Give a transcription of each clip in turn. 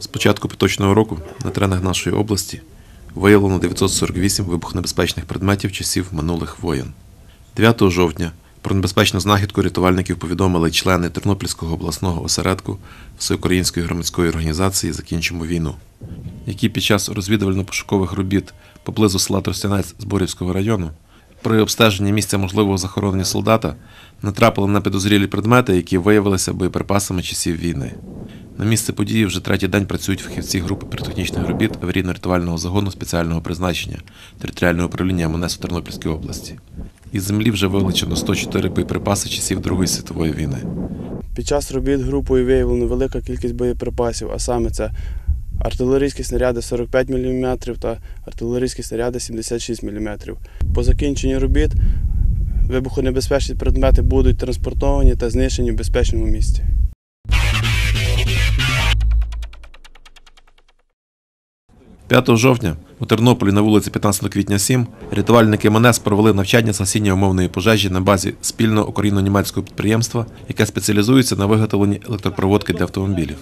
З початку поточного року на теренах нашої області виявлено 948 вибухонебезпечних предметів часів минулих воєн. 9 жовтня про небезпечну знахідку рятувальників повідомили члени Тернопільського обласного осередку Всеукраїнської громадської організації Закінчимо війну, які під час розвідувально-пошукових робіт поблизу села Тростянець Зборівського району при обстеженні місця можливого захоронення солдата натрапили на підозрілі предмети, які виявилися боєприпасами часів війни. На місце події вже третій день працюють фахівці групи піротехнічних робіт аварійно-рятувального загону спеціального призначення територіального управління МНС у Тернопільській області. Із землі вже вилучено 104 боєприпаси часів Другої світової війни. Під час робіт групою виявлено велика кількість боєприпасів, а саме це артилерійські снаряди 45 мм та артилерійські снаряди 76 мм. По закінченні робіт вибухонебезпечні предмети будуть транспортовані та знищені в безпечному місці. – 5 жовтня у Тернополі на вулиці 15 квітня 7 рятувальники МНС провели навчання з гасіння умовної пожежі на базі спільного україно-німецького підприємства, яке спеціалізується на виготовленні електропроводки для автомобілів.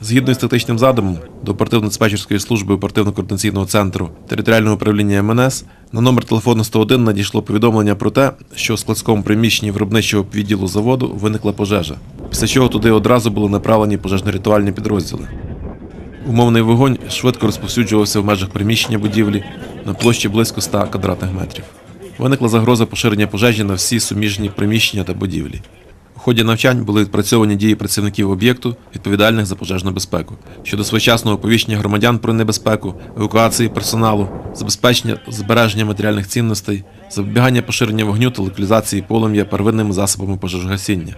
Згідно із тактичним задумом до оперативно-диспетчерської служби оперативно-координаційного центру територіального управління МНС на номер телефону 101 надійшло повідомлення про те, що у складському приміщенні виробничого відділу заводу виникла пожежа, після чого туди одразу були направлені пожежно-рятувальні підрозділи. Умовний вогонь швидко розповсюджувався в межах приміщення будівлі на площі близько 100 квадратних метрів. Виникла загроза поширення пожежі на всі суміжні приміщення та будівлі. У ході навчань були відпрацьовані дії працівників об'єкту, відповідальних за пожежну безпеку, щодо своєчасного оповіщення громадян про небезпеку, евакуації персоналу, забезпечення збереження матеріальних цінностей, запобігання поширення вогню та локалізації полум'я первинними засобами пожежогасіння.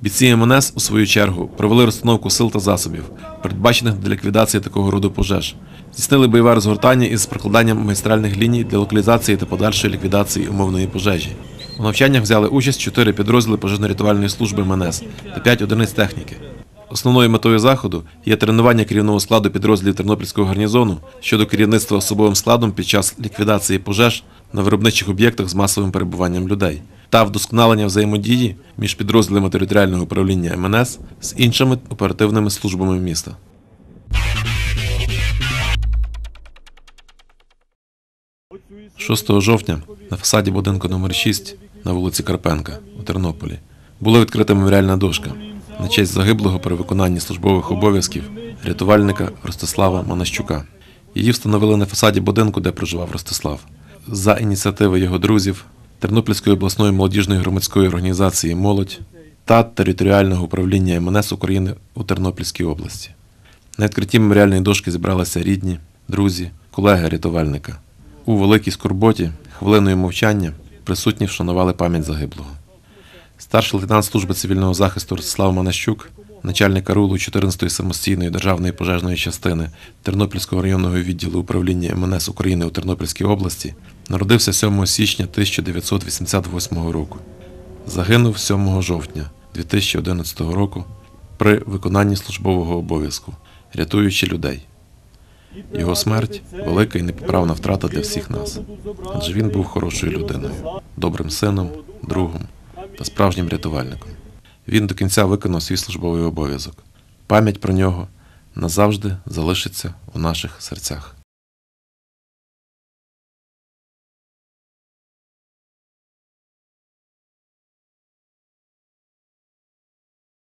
Бійці МНС, у свою чергу, провели розстановку сил та засобів, передбачених для ліквідації такого роду пожеж, здійснили бойове розгортання із прокладанням магістральних ліній для локалізації та подальшої ліквідації умовної пожежі. У навчаннях взяли участь чотири підрозділи пожежно-рятувальної служби МНС та п'ять одиниць техніки. Основною метою заходу є тренування керівного складу підрозділів Тернопільського гарнізону щодо керівництва особовим складом під час ліквідації пожеж на виробничих об'єктах з масовим перебуванням людей та вдосконалення взаємодії між підрозділами територіального управління МНС з іншими оперативними службами міста. – 6 жовтня на фасаді будинку номер 6 на вулиці Карпенка у Тернополі була відкрита меморіальна дошка на честь загиблого при виконанні службових обов'язків рятувальника Ростислава Манащука. Її встановили на фасаді будинку, де проживав Ростислав. За ініціативи його друзів, Тернопільської обласної молодіжної громадської організації Молодь та територіального управління МНС України у Тернопільській області. На відкритті меморіальної дошки зібралися рідні, друзі, колеги рятувальника. У великій скорботі, хвилиною мовчання, присутні вшанували пам'ять загиблого. Старший лейтенант служби цивільного захисту Ростислав Манащук, начальник караулу 14-ї самостійної державної пожежної частини Тернопільського районного відділу управління МНС України у Тернопільській області, народився 7 січня 1988 року. Загинув 7 жовтня 2011 року при виконанні службового обов'язку, рятуючи людей. Його смерть велика і непоправна втрата для всіх нас, адже він був хорошою людиною, добрим сином, другом та справжнім рятувальником. Він до кінця виконав свій службовий обов'язок. Пам'ять про нього назавжди залишиться у наших серцях.